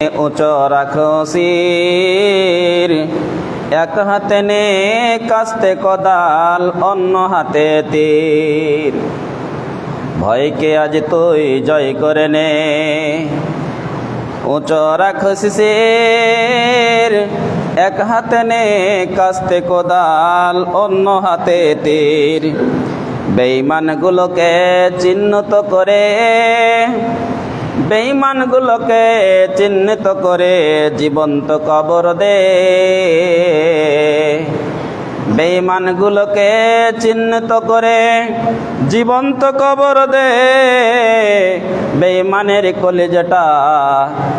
উঁচ রাখো শির এক হাতে নে কাস্তে কদাল, অন্য হাতে তীর। ভয়কে আজ তুই জয় করে নে। উঁচ রাখো শির এক হাতে নে কাস্তে কোদাল, অন্য হাতে তীর। বেইমানগুলোকে চিহ্নিত করে বেঈমানগুলোকে চিহ্নিত করে জীবন্ত কবর দে। বেঈমানগুলোকে চিহ্নিত করে জীবন্ত কবর দে। বেঈমানের কলিজাটা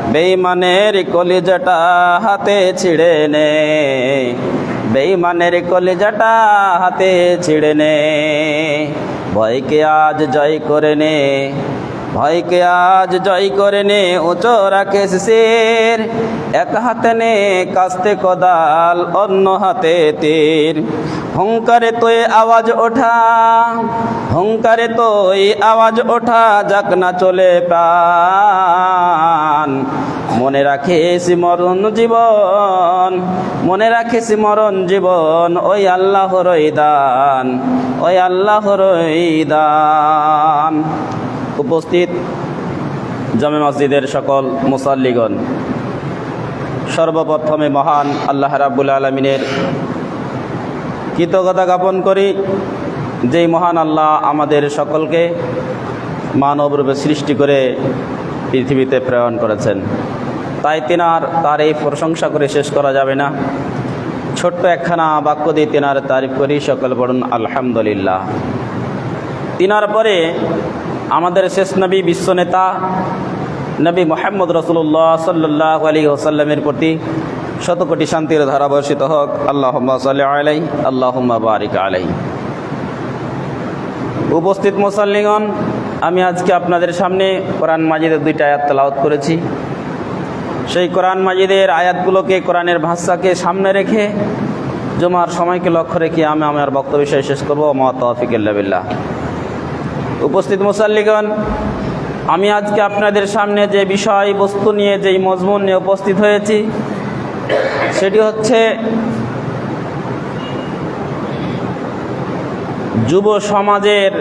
বেঈমানের কলিজাটা হাতে ছিঁড়ে নে। বেঈমানের কলিজাটা হাতে ছিঁড়ে নে। ভয়কে আজ জয় করে নে। ভয়কে আজ জয় করে নে, উঁচ রাখে শির। এক হাতে নে কাস্তে কদাল, অন্য হাতে তীর। হুঙ্কারে তুই আওয়াজ ওঠা, হুঙ্কারে তুই আওয়াজ ওঠা, যাক না চলে প্রাণ। মনে রাখিস মরণ জীবন, মনে রাখিস মরণ জীবন, ওই আল্লাহর দান, ওই আল্লাহর দান। উপস্থিত জামে মসজিদের সকল মুসাল্লিগণ। সর্বপ্রথমে মহান আল্লাহ রাব্বুল আলমিনের কৃতজ্ঞতা জ্ঞাপন করি, যেই মহান আল্লাহ আমাদের সকলকে মানবরূপে সৃষ্টি করে পৃথিবীতে প্রেরণ করেছেন। তাই তিনার তার এই প্রশংসা করে শেষ করা যাবে না। ছোট্ট একখানা বাক্য দিয়ে তিনার তারিফ করি, সকল বলুন আলহামদুলিল্লাহ। তিনার পরে আমাদের শেষ নবী বিশ্বনেতা নবী মোহাম্মদ রসুল্লাহ সাল্লাহ আলী ওসাল্লামের প্রতি শত কোটি শান্তির ধারা বর্ষিত হোক। আল্লাহ আলাই আল্লাহ বারিক আলাই উপস্থিত মুসল্লিগণ, আমি আজকে আপনাদের সামনে কোরআন মাজিদের দুইটা আয়াত তেলাওয়াত করেছি। সেই কোরআন মাজিদের আয়াতগুলোকে, কোরআনের ভাষাকে সামনে রেখে জমার সময়কে লক্ষ্য রেখে আমি আমার বক্তব্য শেষ করব। মা তৌফিকুল্লাহ উপস্থিত মুসাল্লিগণ, আমি আজকে আপনাদের সামনে যে বিষয় বস্তু নিয়ে যেই মজমুন নিয়ে উপস্থিত হয়েছি, সেটি হচ্ছে যুব সমাজের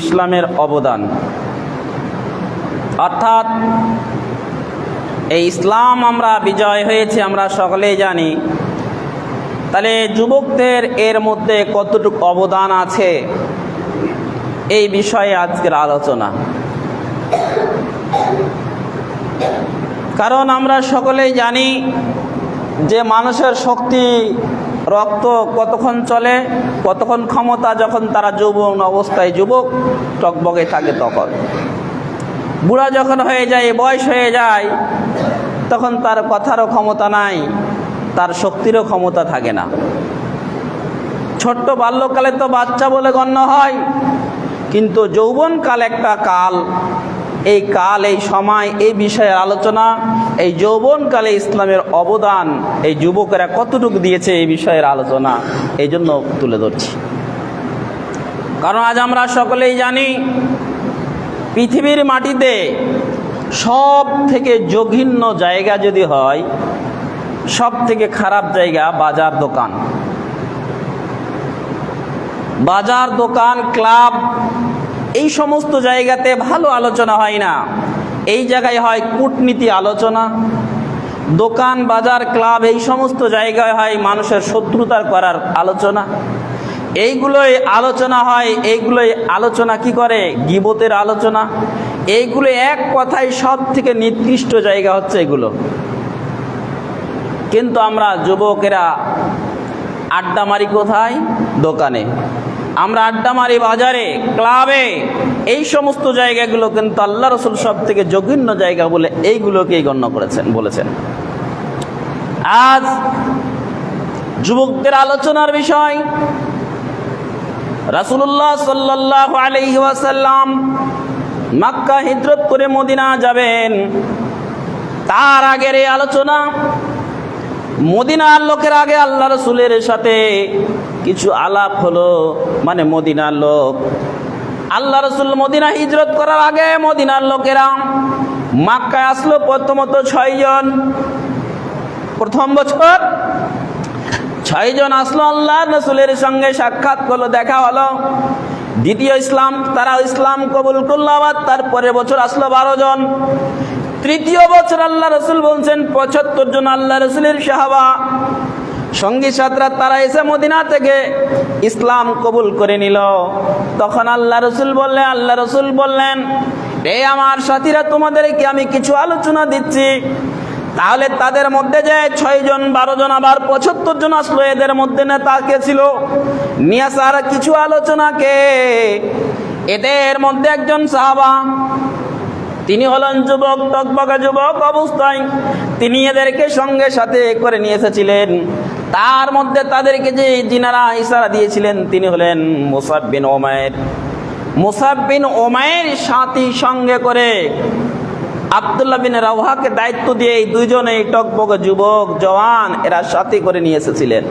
ইসলামের অবদান। অর্থাৎ, এই ইসলাম আমরা বিজয় হয়েছে, আমরা সকলেই জানি। তাহলে যুবকদের এর মধ্যে কতটুকু অবদান আছে? এই বিষয়ে আজকের আলোচনা। কারণ আমরা সকলেই জানি যে মানুষের শক্তি, রক্ত কতক্ষণ চলে, কতক্ষণ ক্ষমতা যখন তারা যৌবন অবস্থায় যুবক, টকবগে থাকে তখন। বুড়া যখন হয়ে যায়, বয়স হয়ে যায়, তখন তার কথারও ক্ষমতা নাই, তার শক্তিরও ক্ষমতা থাকে না। ছোট্ট বাল্যকালে তো বাচ্চা বলে গণ্য হয় কিন্তু যৌবনকাল একটা কাল। এই কাল, এই সময়, এই বিষয়ের আলোচনা, এই যৌবনকালে ইসলামের অবদান, এই যুবকেরা কতটুকু দিয়েছে এই বিষয়ের আলোচনা, এই জন্য তুলে ধরছি। কারণ আজ আমরা সকলেই জানি, পৃথিবীর মাটিতে সব থেকে জঘিন্য জায়গা যদি হয় সব থেকে খারাপ জায়গা বাজার দোকান। বাজার, দোকান, ক্লাব, এই সমস্ত জায়গাতে ভালো আলোচনা হয় না। এই জায়গায় হয় কূটনীতি আলোচনা। দোকান, বাজার, ক্লাব, এই সমস্ত জায়গায় হয় মানুষের শত্রুতার করার আলোচনা। এইগুলোই আলোচনা হয়, এইগুলোই আলোচনা কি করে? গিবতের আলোচনা। এইগুলো এক কথায় সব থেকে নির্দিষ্ট জায়গা হচ্ছে এগুলো। কিন্তু আমরা যুবকেরা আড্ডা মারি কোথায়? দোকানে। আমরা আড্ডা মারি বাজারে, ক্লাবে। এই সমস্ত জায়গাগুলো কিন্তু আল্লাহ রসুল সব থেকে জঘন্য জায়গা বলে এইগুলোকেই গণ্য করেছেন, বলেছেন। আজ যুবকদের আলোচনার বিষয় রাসুল্লাহ সাল্লাহ আলহি ওয়াসাল্লাম মাক্কা হিজরত করে মদিনা যাবেন। তার আগের এই আলোচনা মদিনার লোকের আগে আল্লাহ রসুলের সাথে কিছু আলাপ হলো। মানে মদিনার লোক। আল্লাহ রসুল মদিনা হিজরত করার আগে মদিনার লোকেরা মাক্কায় আসলো প্রথমত ছয়জন প্রথম বছর ছয়জন আসলো আল্লাহ রসুলের সঙ্গে সাক্ষাৎ করল, দেখা হলো। দ্বিতীয় ইসলাম তারা ইসলাম কবুল করল আবার তারপরে বছর আসলো বারো জন। তৃতীয় বছর আল্লাহ রসুল বলছেন, পঁচাত্তর জন আল্লাহ রসুলের সাহাবা। সঙ্গী সাথরা তারা এসে মদিনা থেকে ইসলাম কবুল করে নিল। তখন আল্লাহ রসুল বললেন, আল্লাহ রসুল বললেন, এ আমার সাথীরা, তোমাদেরকে আমি কিছু আলোচনা দিচ্ছি। তাহলে তাদের মধ্যে যে ছয় জন, বারো জন, আবার পঁচাত্তর জন আসলো, এদের মধ্যে নেতা কে ছিল? নিয়ে আসার কিছু আলোচনাকে এদের মধ্যে একজন সাহাবা তিনি হলেন যুবক টকবকা যুবক অবস্থায়। তিনি এদেরকে সঙ্গে সাথে করে নিয়ে এসেছিলেন। তার মধ্যে তাদেরকে যে জিনারা ইশারা দিয়েছিলেন, তিনি হলেন মুসাব বিন ওমায়ের। মুসাব বিন ওমায়ের সাথী সঙ্গে করে আবদুল্লাহ বিন রাওহাকে দায়িত্ব দিয়ে এই দুইজনেই টকবক যুবক, জওয়ান, এরা সাথী করে নিয়ে এসেছিলেন।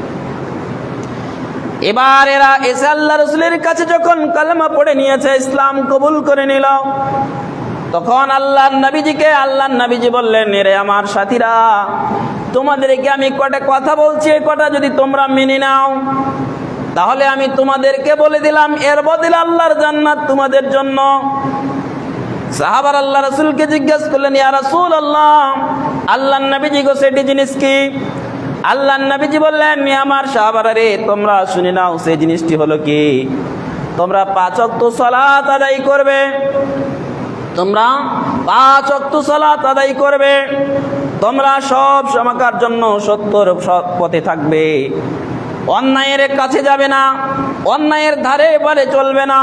এবার এরা এসে আল্লাহ রসুলের কাছে যখন কালেমা পড়ে নিয়েছে, ইসলাম কবুল করে নিল। তখন আল্লাহ নবীজিকে আল্লাহ নবীজি বললেন, এরে আমার সাথীরা, তোমাদেরকে আমি কটা কথা বলছি কটা যদি তোমরা মেনে নাও, তাহলে আমি তোমাদেরকে বলে দিলাম, এর বদলে আল্লাহর জান্নাত তোমাদের জন্য। সাহাবার আল্লাহ রসুলকে জিজ্ঞেস করলেন, ইয়া রসুল আল্লাহ আল্লাহ নবীজি গো, সেটি জিনিস কি? আল্লাহ নবীজি বললেন "ই আমার সাহাবারা রে, তোমরা শুনে নাও সেই জিনিসটি হলো কি? তোমরা পাঁচ অক্ত সলাত আদায় করবে তোমরা পাঁচ অক্ত সালাত আদায় করবে। তোমরা সব সমাকার জন্য সত্যর পথে থাকবে। অন্যায়ের কাছে যাবে না, অন্যায়ের ধারে পারে চলবে না,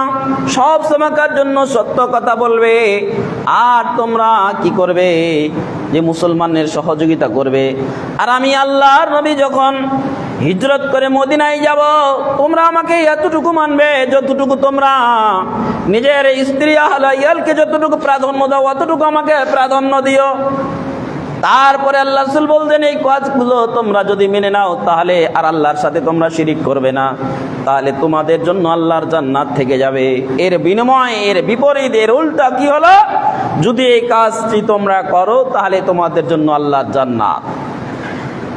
সব সমাকার জন্য সত্য কথা বলবে। আর তোমরা কি করবে? যে মুসলমানের সহযোগিতা করবে। আর আমি আল্লাহর নবী যখন হিজরত করে মদিনায় যাব। তোমরা আমাকে এতটুকু মানবে যতটুকু তোমরা। নিজের স্ত্রী আহলাইয়ালকে যতটুকু প্রাধান্য দাও, অতটুকু আমাকে প্রাধান্য দিও। তারপরে আল্লাহ রসুল বলছেন, এই কাজগুলো তোমরা যদি মেনে নাও, তাহলে আর আল্লাহর সাথে তোমরা শিরিক করবে না। তাহলে তোমাদের জন্য আল্লাহর জান্নাত থেকে যাবে। এর বিনিময়, এর বিপরীত, এর উল্টা কি হলো? যদি এই কাজটি তোমরা করো, তাহলে তোমাদের জন্য আল্লাহর জান্নাত।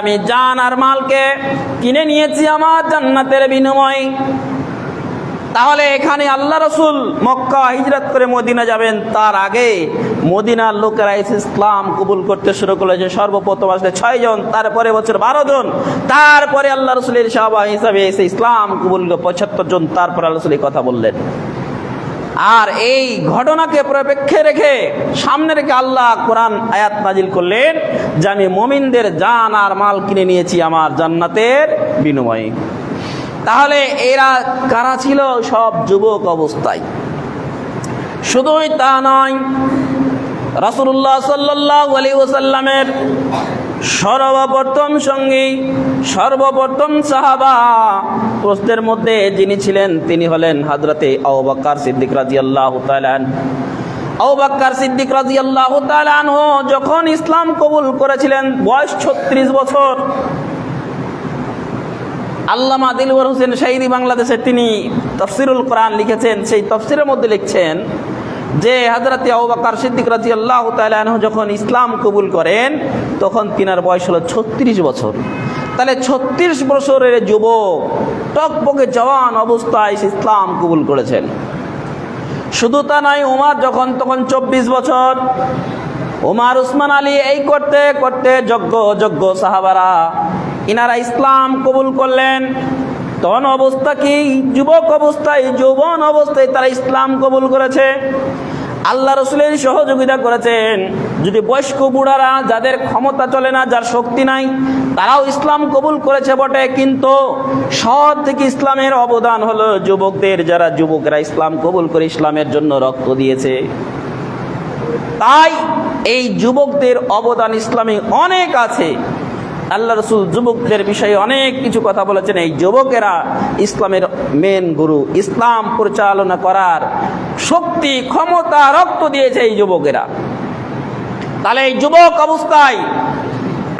আমি জান আর মালকে কিনে নিয়েছি আমার জান্নাতের বিনিময়। তাহলে এখানে আল্লাহ রসুল মক্কা হিজরত করে মদিনা যাবেন, তার আগে মদিনার লোকেরা এসে ইসলাম কবুল করতে শুরু করেছে সর্বপ্রথম আসলে ছয়জন তারপরে বছর বারো জন, তারপরে আল্লাহ রসুলের সাহবা হিসাবে এসে ইসলাম কবুল পঁচাত্তর জন, তারপর আল্লাহ রসুল কথা বললেন। আর এই ঘটনাকে পরিপ্রেক্ষে রেখে সামনে রেখে আল্লাহ কোরআন আয়াত নাজিল করলেন, যে আমি মমিনদের জান আর মাল কিনে নিয়েছি আমার জান্নাতের বিনিময়ে। তাহলে এরা কারা ছিল? সব যুবক অবস্থায়। শুধুই তা নয় রাসুল্লাহ সাল্লাহ আলী ওসাল্লামের সর্বপ্রথম সঙ্গী, সর্বপ্রথম সাহাবা। প্রস্তের মধ্যে যিনি ছিলেন, তিনি হলেন হাজরতে আবাক্কার সিদ্দিক রাজি আল্লাহ আবাক্কার সিদ্দিক রাজি আল্লাহ যখন ইসলাম কবুল করেছিলেন, বয়স ছত্রিশ বছর। আল্লামা দিলবর হোসেন শাহিদি বাংলাদেশে তিনি তফসিরুল কোরআন লিখেছেন, সেই তফসিরের মধ্যে লিখছেন যে হাজরাতে আবাকার সিদ্দিক রাজি আল্লাহ তালহ যখন ইসলাম কবুল করেন, তখন তিনার বয়স হলো ছত্রিশ বছর। তাহলে ছত্রিশ বছরের যুবক, টকবকে জওয়ান অবস্থায় ইসলাম কবুল করেছেন। শুধু তা নয়, উমার যখন, তখন চব্বিশ বছর। ওমার উসমান আলী এই করতে করতে যজ্ঞ যজ্ঞ সাহাবারা, ইনারা ইসলাম কবুল করলেন। তখন অবস্থা কি? যুবক অবস্থায়, যৌবন অবস্থায় তারা ইসলাম কবুল করেছে। আল্লাহ রসুলের সহযোগিতা করেছেন। যদি বয়স্ক বুড়ারা যাদের ক্ষমতা চলে না, যার শক্তি নাই, তারাও ইসলাম কবুল করেছে বটে। কিন্তু সব থেকে ইসলামের অবদান হলো যুবকদের, যারা যুবকরা ইসলাম কবুল করে ইসলামের জন্য রক্ত দিয়েছে। তাই এই যুবকদের অবদান ইসলামে অনেক আছে। আল্লাহ রসুল যুবকদের বিষয়ে অনেক কিছু কথা বলেছেন। এই যুবকেরা ইসলামের মেন গুরু ইসলাম পরিচালনা করার শক্তি, ক্ষমতা, রক্ত দিয়েছে এই যুবকেরা। তাহলে এই যুবক অবস্থায়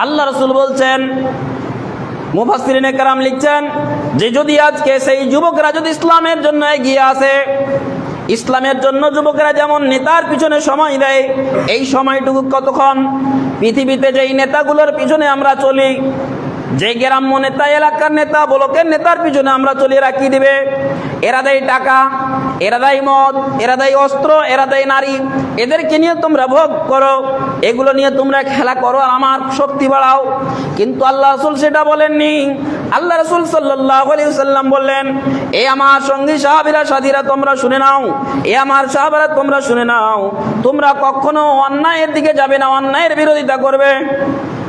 আল্লাহ রসুল বলছেন মুফাসরিন কারাম লিখছেন যে, যদি আজকে সেই যুবকরা যদি ইসলামের জন্য এগিয়ে আসে ইসলামের জন্য যুবকেরা যেমন নেতার পিছনে সময় দেয়, এই সময়টুকু কতক্ষণ? পৃথিবীতে যেই নেতাগুলোর পিছনে আমরা চলি যে গ্রাম্য নেতা এলাকার নেতা, ব্লকের নেতার পিছনে আমরা চলি রাখি দিবে। এরা দেয় টাকা, এরা দেয় মদ, এরা দেয় অস্ত্র, এরা দেয় নারী। এদেরকে নিয়ে তোমরা ভোগ করো। এগুলো নিয়ে তোমরা খেলা করো আর আমার শক্তি বাড়াও। কিন্তু আল্লাহ রসুল সেটা বলেননি। আল্লাহ রসুল সাল্লাহ সাল্লাম বললেন, এ আমার সঙ্গী সাহাবিরা, সাথীরা, তোমরা শুনে নাও। এ আমার সাহাবারা, তোমরা শুনে নাও। তোমরা কখনো অন্যায়ের দিকে যাবে না, অন্যায়ের বিরোধিতা করবে।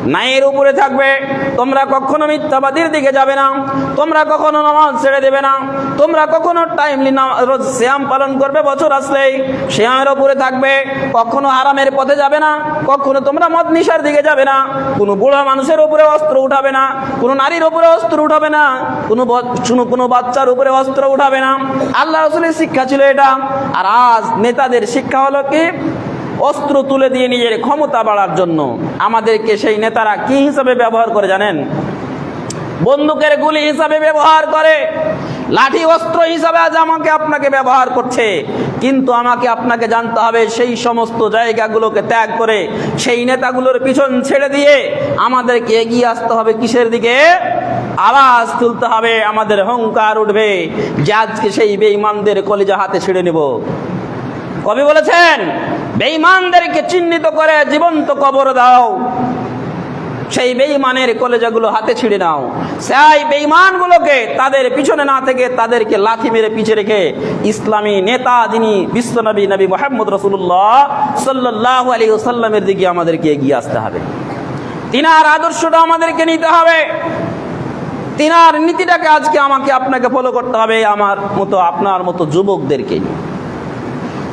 ন্যায়ের উপরে থাকবে। তোমরা কখনো মিথ্যাবাদীর দিকে যাবে না। তোমরা কখনো নামাজ ছেড়ে দেবে না। তোমরা কখনো টাইমলি রোজ শ্যাম পালন করবে বছর আসলেই। শ্যামের উপরে থাকবে। কখনো আরামের পথে যাবে না। কখনো তোমরা মদ নিশার দিকে যাবে না। কোনো বুড়া মানুষের উপরে অস্ত্র উঠাবে না। কোনো নারীর উপরে অস্ত্র উঠাবে না। কোনো শুনো, কোনো বাচ্চার উপরে অস্ত্র উঠাবে না। আল্লাহ রসুলের শিক্ষা ছিল এটা। আর আজ নেতাদের শিক্ষা হলো কি? অস্ত্র তুলে দিয়ে নিজের ক্ষমতা বাড়ার জন্য। আমাদেরকে সেই নেতারা কি হিসাবে ব্যবহার করে জানেন? বন্দুকের গুলি হিসাবে ব্যবহার করে, লাঠি অস্ত্র হিসাবে আজ আমাকে আপনাকে ব্যবহার করছে। কিন্তু আমাকে আপনাকে জানতে হবে, সেই সমস্ত জায়গাগুলোকে ত্যাগ করে, সেই নেতাগুলোর পিছন ছেড়ে দিয়ে আমাদেরকে এগিয়ে আসতে হবে কিসের দিকে? আওয়াজ তুলতে হবে, আমাদের হংকার উঠবে, যে আজকে সেই বেঈমানদের কলিজা হাতে ছেড়ে নেব। কবি বলেছেন বেঈমানদেরকে চিহ্নিত করে জীবন্ত কবর দাও। সেই বেঈমানের কলেজাগুলো হাতে ছিঁড়ে নাও। সেই বেঈমানগুলোকে তাদের পিছনে না থেকে তাদেরকে লাথি মেরে পিছে রেখে ইসলামী নেতা যিনি বিশ্বনবী নবী মোহাম্মদ রসুল্লাহ সাল্লাহ আলী সাল্লামের দিকে আমাদেরকে এগিয়ে আসতে হবে। তিনার আদর্শটা আমাদেরকে নিতে হবে। তিনার নীতিটাকে আজকে আমাকে আপনাকে ফলো করতে হবে, আমার মতো আপনার মতো যুবকদেরকে।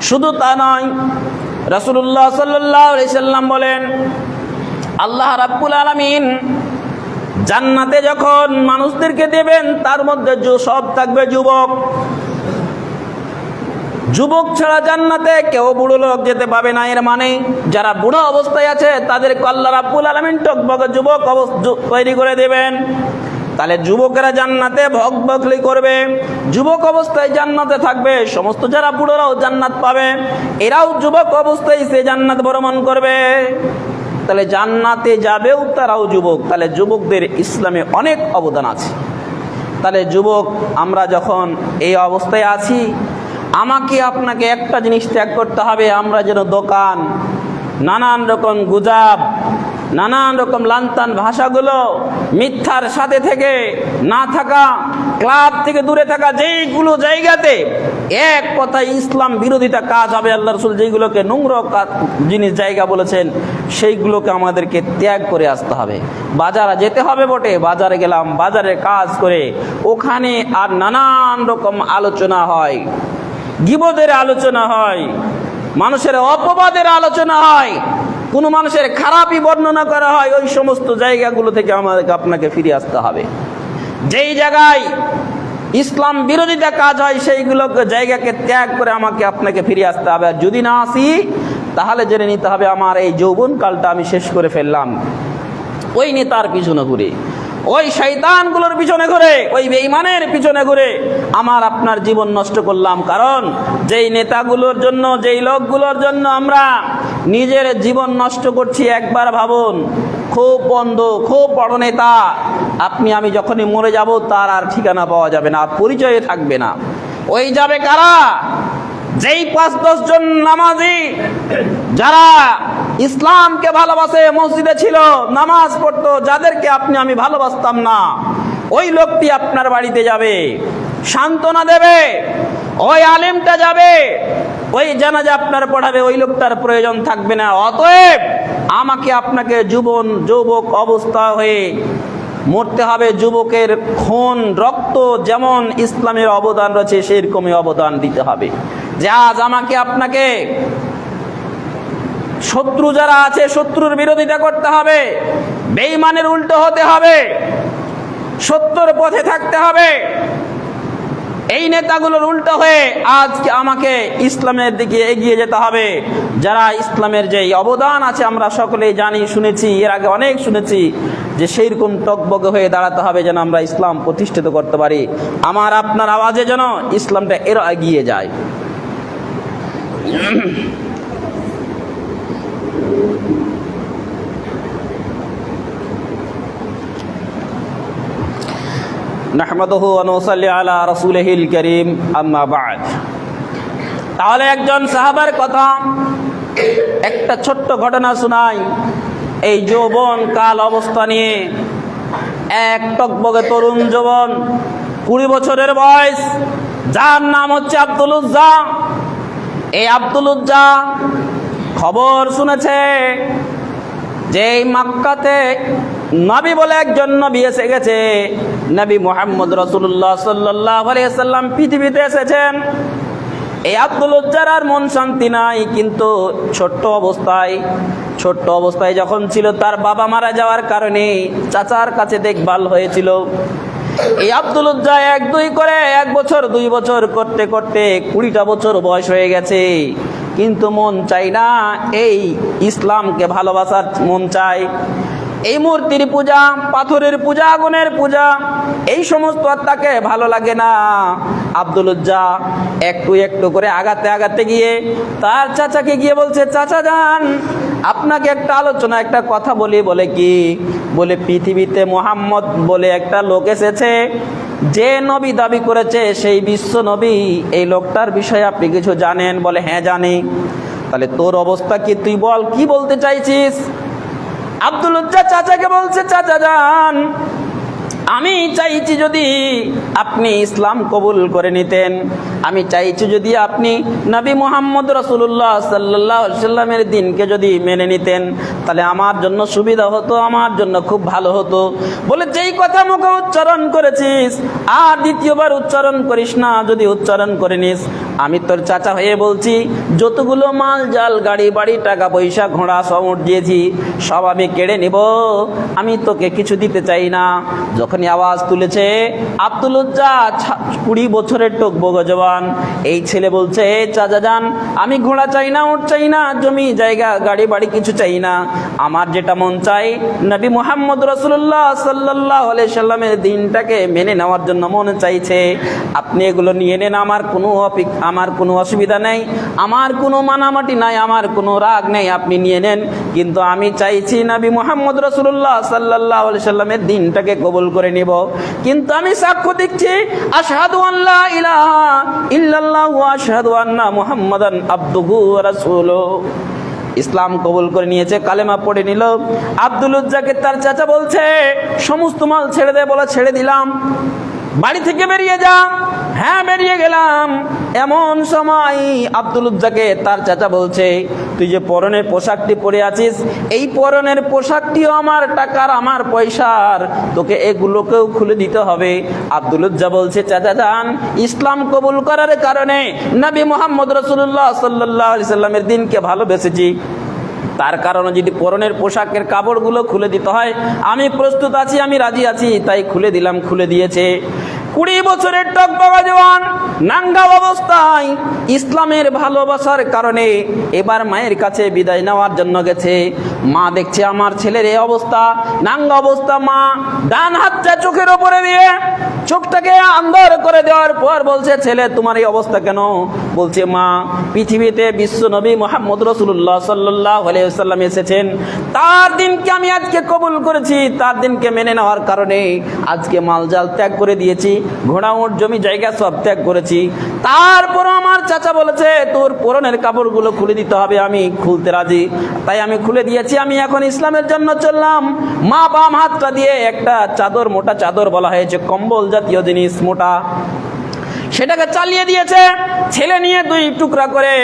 শুধু তা নয় রসুল্লাহ সাল্লাহ সাল্লাম বলেন, আল্লাহ রাব্বুল আলামিন জান্নাতে যখন মানুষদেরকে দেবেন, তার মধ্যে সব থাকবে যুবক। যুবক ছাড়া জান্নাতে কেউ বুড়ো লোক যেতে পাবে না, এর মানে যারা বুড়ো অবস্থায় আছে তাদের আল্লাহ রাব্বুল আলামিন টকবকে যুবক তৈরি করে দেবেন। তাহলে যুবকেরা জান্নাতে ভক ভকলি করবে। যুবক অবস্থায় জান্নাতে থাকবে। সমস্ত যারা বুড়োরাও জান্নাত পাবে। এরাও যুবক অবস্থায় সে জান্নাত ভ্রমণ করবে। তাহলে জান্নাতে যাবেও তারাও যুবক। তাহলে যুবকদের ইসলামে অনেক অবদান আছে। তাহলে যুবক, আমরা যখন এই অবস্থায় আছি, আমাকে আপনাকে একটা জিনিস ত্যাগ করতে হবে। আমরা যেন দোকান, নানান রকম গুজাব নানান রকম লান্তান ভাষাগুলো মিথ্যার সাথে থেকে না থাকা, ক্লাব থেকে দূরে থাকা যেইগুলো জায়গাতে এক কথায় ইসলাম বিরোধিতা কাজ হবে আল্লাহ রসুল যেইগুলোকে নোংর জিনিস জায়গা বলেছেন, সেইগুলোকে আমাদেরকে ত্যাগ করে আসতে হবে। বাজারে যেতে হবে বটে, বাজারে গেলাম বাজারে কাজ করে ওখানে আর নানান রকম আলোচনা হয়। গিবদের আলোচনা হয়, মানুষের অপবাদের আলোচনা হয়। কোনো মানুষের খারাপই বর্ণনা করা হয়, ওই সমস্ত জায়গাগুলো থেকে আমাদেরকে আপনাকে ফিরে আসতে হবে। যেই জায়গায় ইসলাম বিরোধিতা কাজ হয়, সেইগুলো জায়গাকে ত্যাগ করে আমাকে আপনাকে ফিরে আসতে হবে। আর যদি না আসি, তাহলে জেনে নিতে হবে আমার এই যৌবনকালটা আমি শেষ করে ফেললাম। ওই নেতার পিছনে ঘুরে। ওই শৈতানগুলোর পিছনে ঘুরে, ওই বেইমানের পিছনে ঘুরে আমার আপনার জীবন নষ্ট করলাম। কারণ যেই নেতাগুলোর জন্য, যেই লোকগুলোর জন্য আমরা নিজের জীবন নষ্ট করছি, একবার ভাবুন, খুব বন্ধ, খুব বড় নেতা, আপনি আমি যখনই মরে যাব, তার আর ঠিকানা পাওয়া যাবে না পরিচয়ে থাকবে না। ওই যাবে কারা? যেই পাঁচ দশ জন নামাজি, যারা ইসলামকে ভালোবাসে, মসজিদে ছিল, নামাজ পড়তো, যাদেরকে আপনি, আমি ভালোবাসতাম না। ওই লোকটি আপনার বাড়িতে যাবে, সান্ত্বনা দেবে, ওই আলেমটা যাবে, ওই জানাজা আপনার পড়াবে, ওই লোকটার প্রয়োজন থাকবে না। অতএব আমাকে আপনাকে যুবন, যুবক অবস্থা হয়ে মরতে হবে। যুবকের খুন, রক্ত যেমন ইসলামের অবদান রয়েছে, সেরকমই অবদান দিতে হবে। যে আজ আমাকে আপনাকে শত্রু যারা আছে, শত্রুর বিরোধিতা করতে হবে। বেঈমানের উল্টো হতে হবে। সত্যর পথে থাকতে হবে। এই নেতাগুলোর উল্টো হয়ে আজকে আমাকে ইসলামের দিকে এগিয়ে যেতে হবে। যারা ইসলামের যে অবদান আছে, আমরা সকলেই জানি, শুনেছি, এর আগে অনেক শুনেছি যে সেই রকম টকবগে হয়ে দাঁড়াতে হবে যেন আমরা ইসলাম প্রতিষ্ঠিত করতে পারি। আমার আপনার আওয়াজে যেন ইসলামটা এর এগিয়ে যায়। নাহমাদহু অনুসাল্লি আলা রসুলহিল করিম আম্মা তাহলে একজন সাহাবার কথা, একটা ছোট্ট ঘটনা শোনাই। এই যৌবন কাল অবস্থা নিয়ে এক টকবগে তরুণ যৌবন, কুড়ি বছরের বয়স, যার নাম হচ্ছে আব্দুল উজ্জা। এই আব্দুল উজ্জা খবর শুনেছে যে মাক্কাতে নবী বলে একজন নবী এসে গেছে। নবী মোহাম্মদ রসুল্লাহ সাল্লাহ সাল্লাম পৃথিবীতে এসেছেন। এই আব্দুল উজ্জার আর মন শান্তি নাই, কিন্তু ছোট্ট অবস্থায় ছোট্ট অবস্থায় যখন ছিল তার বাবা মারা যাওয়ার কারণে চাচার কাছে দেখভাল হয়েছিল। এই আব্দুল উজ্জা এক দুই করে, এক বছর, দুই বছর করতে করতে কুড়িটা বছর বয়স হয়ে গেছে। কিন্তু মন চাই না এই ইসলামকে ভালোবাসার মন চাই এই মূর্তির পূজা, পাথরের পূজা, আগুনের পূজা, এই সমস্ত আর তাকে ভালো লাগে না। আব্দুল উজ্জা একটু একটু করে আগাতে আগাতে গিয়ে তার চাচাকে গিয়ে বলছে, চাচা যান, আপনাকে একটা আলোচনা, একটা কথা বলি, বলে কি? বলে, পৃথিবীতে মোহাম্মদ বলে একটা লোক এসেছে, যে নবী দাবি করেছে, সেই বিশ্ব নবী। এই লোকটার বিষয়ে আপনি কিছু জানেন? বলে হ্যাঁ জানি। তাহলে তোর অবস্থা কি? তুই বল, কি বলতে চাইছিস? আব্দুল চাচাকে বলছে চাচা যান। আমি চাইছি যদি আপনি ইসলাম কবুল করে নিতেন। আমি চাইছি যদি আপনি নবী মোহাম্মদ রসুল্লাহ সাল্লাহ সাল্লামের দিনকে যদি মেনে নিতেন, তাহলে আমার জন্য সুবিধা হতো, আমার জন্য খুব ভালো হতো। বলে যেই কথা মুখে উচ্চারণ করেছিস, আর দ্বিতীয়বার উচ্চারণ করিস না, যদি উচ্চারণ করে নিস। আমি তোর চাচা হয়ে বলছি, যতগুলো মাল, জাল, গাড়ি, বাড়ি, টাকা, পয়সা, ঘোড়া সব উঠ দিয়েছি, সব আমি কেড়ে নিব। আমি তোকে কিছু দিতে চাই না। যখনই আওয়াজ তুলেছে আব্দুল উজ্জা কুড়ি বছরের টোক বগজবান এই ছেলে বলছে, "এ চাচা যান, আমি ঘোড়া চাই না উঠ চাই না, জমি, জায়গা, গাড়ি, বাড়ি কিছু চাই না। আমার যেটা মন চাই, নবী মোহাম্মদ রসুল্লাহ সাল্লাহ সাল্লামের দিনটাকে মেনে নেওয়ার জন্য মন চাইছে। আপনি এগুলো নিয়ে নেন, আমার কোনো আমার কোনো অসুবিধা নেই, আমার কোনো মানামাটি নাই, আমার কোনো রাগ নেই, আপনি নিয়ে নেন। কিন্তু আমি চাইছি নবী মোহাম্মদ রসুল্লাহ সাল্লাহ সাল্লামের দিনটাকে কবুল করে নিব। কিন্তু আমি সাক্ষ্য দিচ্ছি, আশহাদু আল্লাহ ইলাহা ইল্লাল্লাহু আশহাদু আন্না মুহাম্মাদান আবদুহু ওয়া ইসলাম কবুল করে নিয়েছে, কালেমা পড়ে নিল। আব্দুল উজ্জাকে তার চাচা বলছে, সমস্ত মাল ছেড়ে দে বলে ছেড়ে দিলাম। বাড়ি থেকে বেরিয়ে যা। হ্যাঁ বেরিয়ে গেলাম। এমন সময় আব্দুল উজ্জাকে তার চাচা বলছে, তুই যে পরনের পোশাকটি পরে আছিস, এই পরনের পোশাকটিও আমার টাকার, আমার পয়সার। তোকে এগুলোকেও খুলে দিতে হবে। আব্দুল উজ্জা বলছে, চাচা যান ইসলাম কবুল করার কারণে নবী মোহাম্মদ রসুল্লাহ সাল্লাহ সাল্লামের দিনকে ভালোবেসেছি। তার কারণে যদি পরনের পোশাকের কাপড়গুলো খুলে দিতে হয়, আমি প্রস্তুত আছি, আমি রাজি আছি, তাই খুলে দিলাম, খুলে দিয়েছে। কুড়ি বছরের টক বাবা জওয়ান, নাঙ্গা অবস্থায় ইসলামের ভালোবাসার কারণে এবার মায়ের কাছে বিদায় নেওয়ার জন্য গেছে। মা দেখছে আমার ছেলের এই অবস্থা, নাঙ্গা অবস্থা, মা ডান হাতটা চোখের ওপরে দিয়ে চোখটাকে আন্ধার করে দেওয়ার পর বলছে, ছেলে, তোমার এই অবস্থা কেন? বলছে, মা, পৃথিবীতে বিশ্ব নবী মোহাম্মদ রসুল্লাহ সাল্লাহ সাল্লাম এসেছেন, তার দিনকে আমি আজকে কবুল করেছি, তার দিনকে মেনে নেওয়ার কারণে আজকে মালজাল ত্যাগ করে দিয়েছি ঘোড়া উট জমি জায়গা সব ত্যাগ করেছি। তারপরও আমার চাচা বলেছে, তোর পরনের কাপড়গুলো খুলে দিতে হবে, আমি খুলতে রাজি। তাই আমি খুলে দিয়েছি, আমি এখন ইসলামের জন্য চললাম। মা বাম হাতটা দিয়ে একটা চাদর, মোটা চাদর বলা হয়েছে, কম্বল জাতীয় জিনিস, মোটা। সেটাকে চালিয়ে দিয়েছে। ছেলে নিয়ে দুই টুকরা করে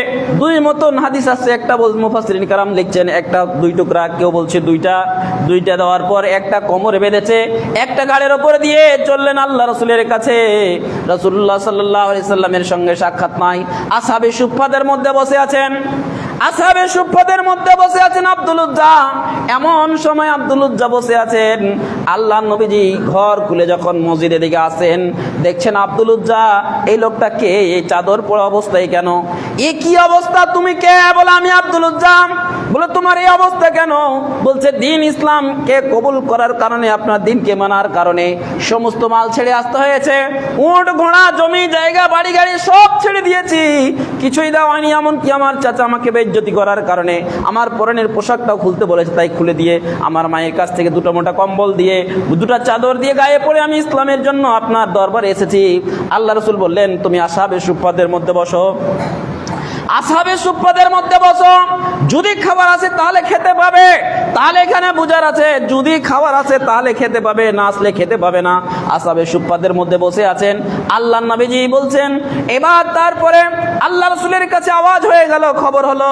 দুই মতন হাদিস আছে। একটা বল মুফাসরিন কারাম লিখছেন, একটা দুই টুকরা, কেউ বলছে দুইটা। দুইটা দেওয়ার পর একটা কোমরে বেঁধেছে, একটা গাড়ির ওপরে দিয়ে চললেন আল্লাহ রসুলের কাছে। রসুল্লাহ সাল্লাহ সাল্লামের সঙ্গে সাক্ষাৎ নাই। আসাবে সুফাদের মধ্যে বসে আছেন। আসাবে সুফাদের মধ্যে বসে আছেন আব্দুল উজ্জা এমন সময় আব্দুল উজ্জা বসে আছেন। আল্লাহ নবীজি ঘর খুলে যখন মসজিদের দিকে আসেন, দেখছেন আব্দুল উজ্জা এই লোকটা কে? এই চাদর পরা অবস্থায় কেন? এ কি অবস্থা? তুমি কে? বলে, আমি আব্দুল উজ্জা বলে, তোমার এই অবস্থা কেন? বলছে, দিন ইসলামকে কবুল করার কারণে, আপনার দিনকে মানার কারণে সমস্ত মাল ছেড়ে আসতে হয়েছে। উট, ঘোড়া, জমি, জায়গা, বাড়ি, গাড়ি সব ছেড়ে দিয়েছি। কিছুই দেওয়া হয়নি এমনকি আমার চাচা আমাকে বেজ্জতি করার কারণে। আমার পরনের পোশাকটাও খুলতে বলেছে, তাই খুলে দিয়ে আমার মায়ের কাছ থেকে দুটো মোটা কম্বল দিয়ে, দুটা চাদর দিয়ে গায়ে পড়ে আমি ইসলামের জন্য আপনার দরবারে এসেছি। আল্লাহ রসুল বললেন, তুমি আসাবে সুপাদের মধ্যে বসো। আসাবে সুপাদের মধ্যে বসো। যদি খাবার আছে তাহলে খেতে পাবে। তাহলে এখানে বুঝার আছে, যদি খাবার আছে তাহলে খেতে পাবে, না আসলে খেতে পাবে না। আসাবে সুপাদের মধ্যে বসে আছেন। আল্লাহ নবীজি বলছেন, এবার তারপরে আল্লাহ রসুলের কাছে আওয়াজ হয়ে গেল। খবর হলো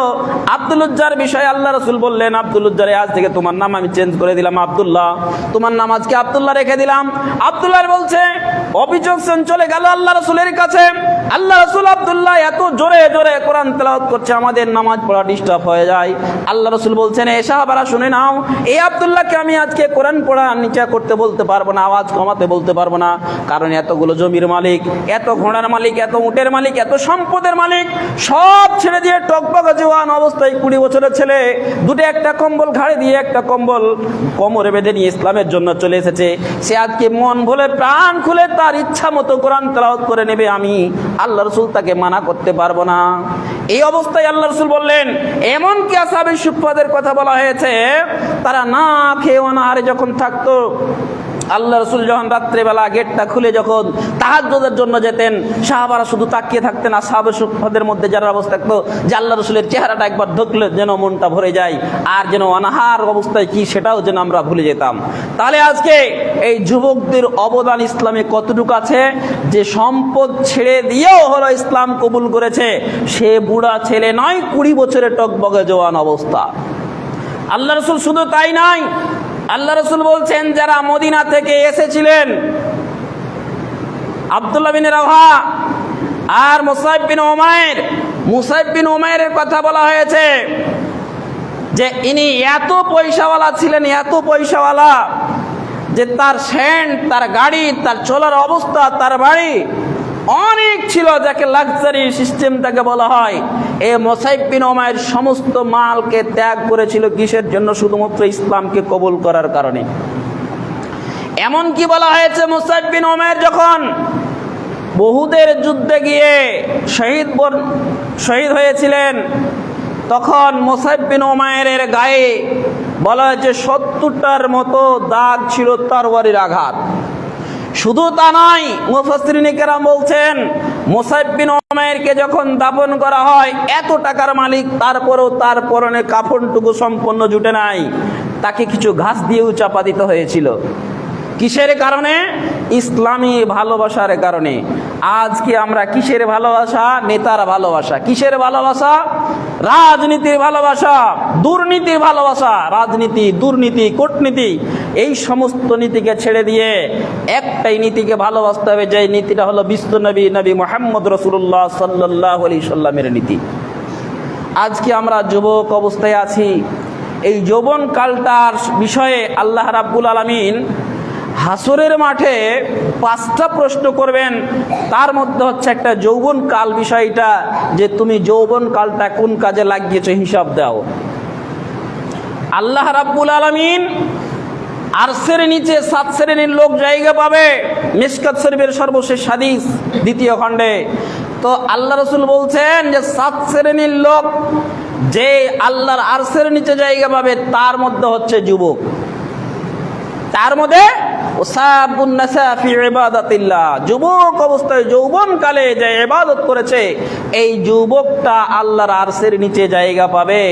আব্দুল উজ্জার বিষয়ে আল্লাহ রসুল বললেন আব্দুল উজ্জারে আজ থেকে তোমার নাম আমি চেঞ্জ করে দিলাম, আব্দুল্লাহ। তোমার নাম আজকে আব্দুল্লাহ রেখে দিলাম। আব্দুল্লাহ বলছে, অভিযোগ চলে গেল আল্লাহ রসুলের কাছে। আল্লাহ রসুল আবদুল্লাহ এত জোরে জোরে কোরআন তেলাওয়াত করছে, আমাদের নামাজ পড়া ডিস্টার্ব হয়ে যায়। আল্লাহ রসুল বলছেন, এ সাহাবারা, শুনে নাও এই আব্দুল্লাহকে আমি আজকে কোরআন পড়া নিচা করতে বলতে পারব না, আওয়াজ কমাতে বলতে পারব না। কারণ এতগুলো জমির মালিক, এত ঘোড়ার মালিক, এত উটের মালিক, এত সম্পদের মালিক, সব ছেড়ে দিয়ে টকবক জোয়ান অবস্থায় কুড়ি বছরের ছেলে, দুটো একটা কম্বল ঘাড়ে দিয়ে একটা কম্বল কোমরে বেঁধে নিয়ে ইসলামের জন্য চলে এসেছে। সে আজকে মন ভুলে প্রাণ খুলে তার ইচ্ছা মতো কোরআন তেলাওয়াত করে নেবে, আমি আল্লাহ রসুল তাকে মানা করতে পারব না। এই অবস্থায় আল্লাহ রসুল বললেন এমন কি আসাবি সুপাদের কথা বলা হয়েছে, তারা না খেয়ে অনাহারে যখন থাকতো আল্লাহ রসুল যখন রাত্রেবেলা গেটটা খুলে যখন তাহাজ্জুদের জন্য যেতেন, সাহাবারা শুধু তাকিয়ে থাকতেন আর সাহাবের মধ্যে যারা অবস্থা থাকতো, যে আল্লাহ রসুলের চেহারাটা একবার ঢুকলে যেন মনটা ভরে যায়, আর যেন অনাহার অবস্থায় কি সেটাও যেন আমরা ভুলে যেতাম। তাহলে আজকে এই যুবকদের অবদান ইসলামে কতটুকু আছে? যে সম্পদ ছেড়ে দিয়েও হলো ইসলাম কবুল করেছে, সে বুড়া ছেলে নয়, কুড়ি বছরের টকবগে জওয়ান অবস্থা। আল্লাহ রসুল শুধু তাই নয় আল্লাহ রসুল বলছেন, যারা মদিনা থেকে এসেছিলেন, আবদুল্লাহ বিন রাহা আর মুসাইব বিন ওমায়ের মুসাইব বিন ওমায়ের কথা বলা হয়েছে যে ইনি এত পয়সাওয়ালা ছিলেন, এত পয়সাওয়ালা যে তার সেন্ট, তার গাড়ি, তার চলার অবস্থা, তার বাড়ি অনেক ছিল যাকে লাক্সারি সিস্টেম তাকে বলা হয়। এ মোসাইব বিন ওমায়ের সমস্ত মালকে ত্যাগ করেছিল কিসের জন্য? শুধুমাত্র ইসলামকে কবুল করার কারণে। এমন কি বলা হয়েছে মোসাইব বিন ওমায়ের যখন বহুদের যুদ্ধে গিয়ে শহীদ শহীদ হয়েছিলেন, তখন মোসাইব বিন ওমায়ের গায়ে বলা হয়েছে সত্তরটার মতো দাগ ছিল তরবারির আঘাত। শুধু তা নয় মুফাসরিনিকেরাম বলছেন মোসাইব বিন ওমায়েরকে যখন দাপন করা হয়, এত টাকার মালিক, তারপরেও তার পরনে কাফনটুকু সম্পন্ন জুটে নাই। তাকে কিছু ঘাস দিয়েও চাপা দিতে হয়েছিল। কিসের কারণে? ইসলামী ভালোবাসার কারণে। আজকে আমরা কিসের ভালোবাসা? নেতার ভালোবাসা। কিসের ভালোবাসা? রাজনীতির ভালোবাসা। দুর্নীতির ভালোবাসা। রাজনীতি, দুর্নীতি, কূটনীতি, এই সমস্ত নীতিকে ছেড়ে দিয়ে একটাই নীতিকে ভালোবাসতে হবে যে নীতিটা হলো বিশ্ব নবী নবী মোহাম্মদ রসুল্লাহ সাল্লাহ আলি সাল্লামের নীতি। আজকে আমরা যুবক অবস্থায় আছি। এই যৌবন কালটার বিষয়ে আল্লাহ রাব্বুল আলমিন হাসরের মাঠে পাঁচটা প্রশ্ন করবেন। তার মধ্যে হচ্ছে একটা যৌবন কাল বিষয়টা, যে তুমি যৌবন কালটা কোন কাজে লাগিয়েছো হিসাব দাও। আল্লাহ রাব্বুল আলমিন আরশের নিচে সাত শ্রেণির লোক জায়গা পাবে। মিসকাত শরীফের সর্বশেষ হাদিস, দ্বিতীয় খণ্ডে। তো আল্লাহ রসুল বলছেন যে সাত শ্রেণির লোক যে আল্লাহর আরশের নিচে জায়গা পাবে, তার মধ্যে হচ্ছে যুবক। তার মধ্যে যুবক অবস্থায় যৌবন কালে যে ইবাদত করেছে, এই যুবকটা আল্লাহর আরশের নিচে জায়গা পাবে।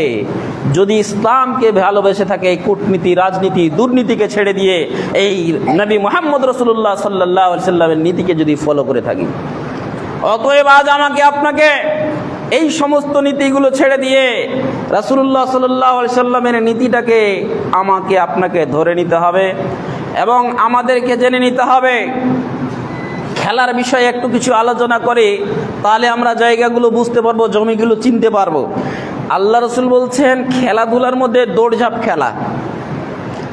যদি ইসলামকে ভালোবেসে থাকে, এই কূটনীতি, রাজনীতি, দুর্নীতিকে ছেড়ে দিয়ে, এই নবী মোহাম্মদ রসুল্লাহ সাল্লাহ সাল্লামের নীতিকে যদি ফলো করে থাকি। অতএব আজ আমাকে আপনাকে এই সমস্ত নীতিগুলো ছেড়ে দিয়ে রাসুল্লাহ সাল্লাহ সাল্লামের নীতিটাকে আমাকে আপনাকে ধরে নিতে হবে। এবং আমাদেরকে জেনে নিতে হবে। খেলার বিষয়ে একটু কিছু আলোচনা করে, তাহলে আমরা জায়গাগুলো বুঝতে পারব, জমিগুলো চিনতে পারব। আল্লাহ রসুল বলছেন, খেলাধুলার মধ্যে দৌড়ঝাঁপ খেলা।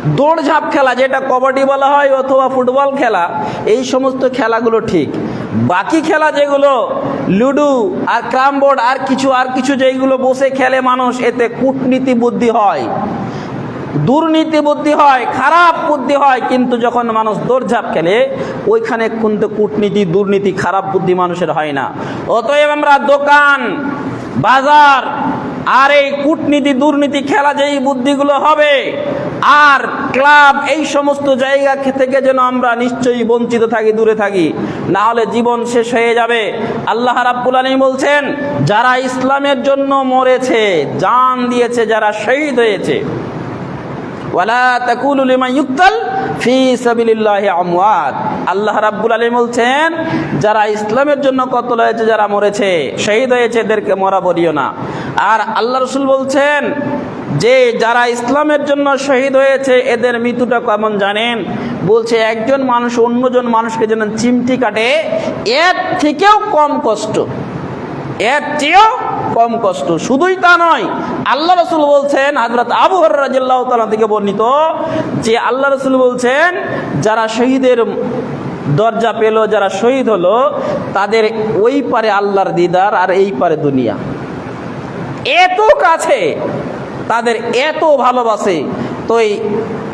দৌড়ঝাঁপ খেলা, যেটা কবাডি বলা হয় অথবা ফুটবল খেলা, এই সমস্ত খেলাগুলো ঠিক। বাকি খেলা যেগুলো, লুডু আর ক্রাম বোর্ড আর কিছু আর কিছু যেগুলো বসে খেলে মানুষ, এতে কূটনীতি বুদ্ধি হয়। দুর্নীতি বুদ্ধি হয়, খারাপ বুদ্ধি হয়, কিন্তু যখন মানুষ দৌড়ঝাঁপ খেলে, ওইখানে কিন্তু কূটনীতি, দুর্নীতি, খারাপ বুদ্ধি মানুষের হয় না। অতএব আমরা দোকান, বাজার, আর এই কূটনীতি, দুর্নীতি খেলা যেই বুদ্ধিগুলো হবে, আর ক্লাব, এই সমস্ত জায়গা থেকে যেন আমরা নিশ্চয়ই বঞ্চিত থাকি, দূরে থাকি, না হলে জীবন শেষ হয়ে যাবে। আল্লাহ রাব্বুল বলছেন, যারা ইসলামের জন্য মরেছে, জান দিয়েছে, যারা শহীদ হয়েছে ওয়ালা তাকুলু লিমান ইউক্তাল ফি সাবিলিল্লাহি আমওয়াত। আল্লাহ রাব্বুল আলামিন বলছেন, যারা ইসলামের জন্য কতল হয়েছে, যারা মরেছে, শহীদ হয়েছে, এদেরকে মরা বলিও না। আর আল্লাহ রসুল বলছেন, যে যারা ইসলামের জন্য শহীদ হয়েছে, এদের মৃত্যুটা কেমন জানেন? বলছে, একজন মানুষ অন্যজন মানুষকে যেন চিমটি কাটে, এর থেকেও কম কষ্ট। এর চেয়েও কম কষ্ট। শুধুই তা নয়, আল্লাহ রসুল বলছেন হাজরত আবু হরাজিল্লাহ তালা থেকে বর্ণিত যে আল্লাহ রসুল বলছেন, যারা শহীদের দরজা পেল, যারা শহীদ হলো, তাদের ওই পারে আল্লাহর দিদার আর এই পারে দুনিয়া। এত কাছে, তাদের এত ভালোবাসে। তো এই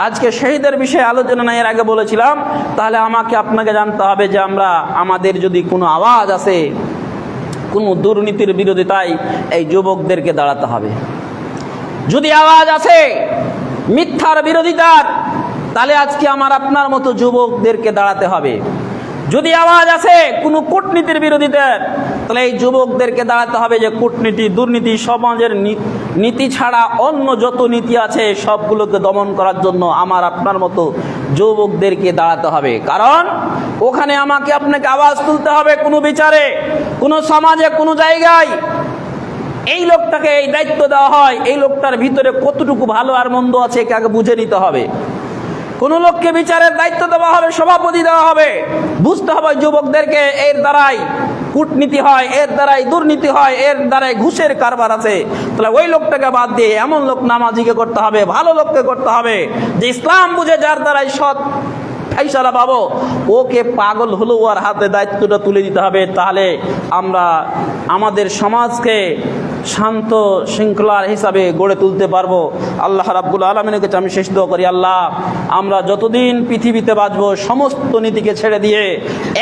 আজকে শহীদের বিষয়ে আলোচনা না এর আগে বলেছিলাম, তাহলে আমাকে আপনাকে জানতে হবে যে আমরা, আমাদের যদি কোনো আওয়াজ আছে কোনো দুর্নীতির বিরোধিতায় এই যুবকদেরকে দাঁড়াতে হবে। যদি আওয়াজ আছে মিথ্যার বিরোধিতার, তাহলে আজকে আমার আপনার মতো যুবকদেরকে দাঁড়াতে হবে। যদি আওয়াজ আছে কোনো কূটনীতির বিরোধিতার তাহলে এই যুবকদেরকে দাঁড়াতে হবে যে কূটনীতি, দুর্নীতি সমাজের নীতি ছাড়া অন্য যত নীতি আছে, সবগুলোকে দমন করার জন্য আমার, আপনার মতো যুবকদেরকে দাঁড়াতে হবে। কারণ ওখানে আমাকে আপনাকে আওয়াজ তুলতে হবে কোনো বিচারে, কোনো সমাজে, কোনো জায়গায়। এই লোকটাকে এই দায়িত্ব দেওয়া হয়, এই লোকটার ভিতরে কতটুকু ভালো আর মন্দ আছে কাকে বুঝে নিতে হবে। কোন লোককে বিচারের দায়িত্ব দেওয়া হবে, সভাপতি দেওয়া হবে। বুঝতে হবে যুবকদেরকে, এর দ্বারাই কূটনীতি হয়, এর দ্বারাই দুর্নীতি হয়, এর দ্বারাই ঘুষের কারবার আছে। তাহলে ওই লোকটাকে বাদ দিয়ে এমন লোক নামাজিকে করতে হবে, ভালো লোককে করতে হবে, যে ইসলাম বুঝে যার দ্বারাই সৎ। ফাইসালা পাবো। ওকে পাগল হলেও ওর হাতে দায়িত্বটা তুলে দিতে হবে। তাহলে আমরা আমাদের সমাজকে শান্ত শৃঙ্খলার হিসাবে গড়ে তুলতে পারব। আল্লাহ রাব্বুল আলমিনের কাছে আমি শেষ দোয়া করি, আল্লাহ, আমরা যতদিন পৃথিবীতে বাঁচবো, সমস্ত নীতিকে ছেড়ে দিয়ে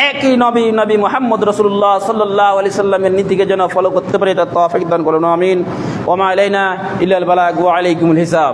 একই নবী নবী মোহাম্মদ রসুল্লাহ সাল্লাহ আলি সাল্লামের নীতিকে যেন ফলো করতে পারি এটা তফিক দান করুন, আমিন। ওমা আলাইনা ইল্লাল বালাগ আলাইকুমুল হিসাব।